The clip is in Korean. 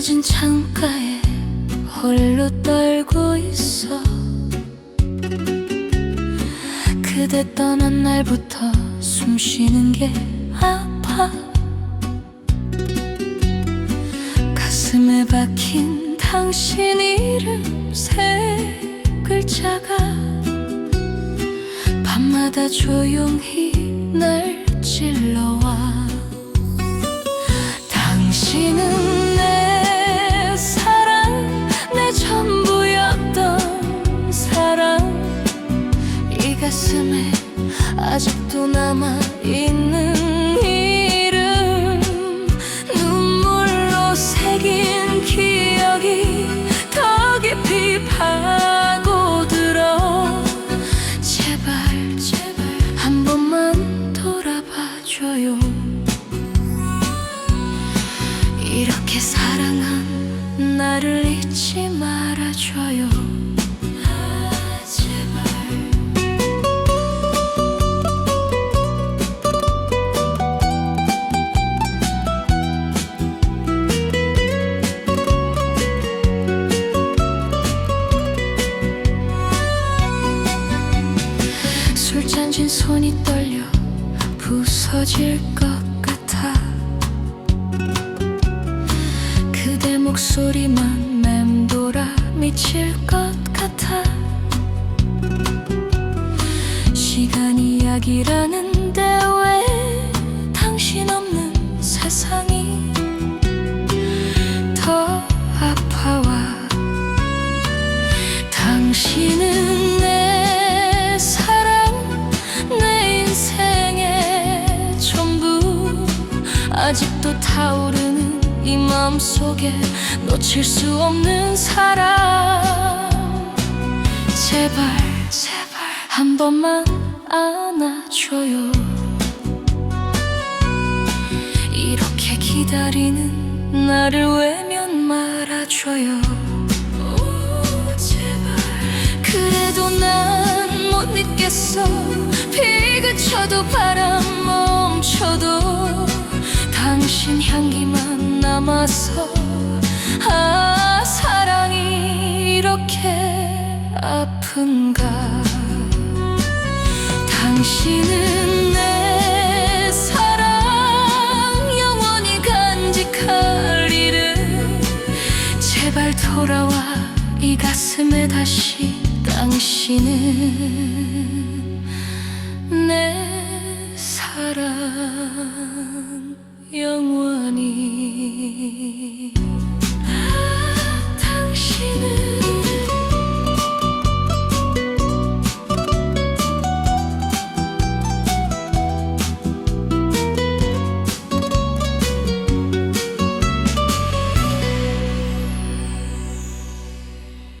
낮은 창가에 홀로 떨고 있어. 그대 떠난 날부터 숨 쉬는 게 아파. 가슴에 박힌 당신 이름 세 글자가 밤마다 조용히 날 찔러와. 당신은 가슴에 아직도 남아있는 이름. 눈물로 새긴 기억이 더 깊이 파고들어. 제발 제발 한 번만 돌아봐줘요. 이렇게 사랑한 나를 잊지 말아줘요 쥔 손이 떨려 부서질 것 같아. 그대 목소리만 맴돌아 미칠 것 같아. 시간이 약이라는 타오르는 이 마음속에 놓칠 수 없는 사랑. 제발 제발 한 번만 안아줘요. 이렇게 기다리는 나를 외면 말아줘요. 오, 제발. 그래도 난못 잊겠어. 비 그쳐도 바람 당신 향기만 남아서 아 사랑이 이렇게 아픈가? 당신은 내 사랑 영원히 간직할 일은 제발 돌아와 이 가슴에 다시 당신은 내 사랑 영원히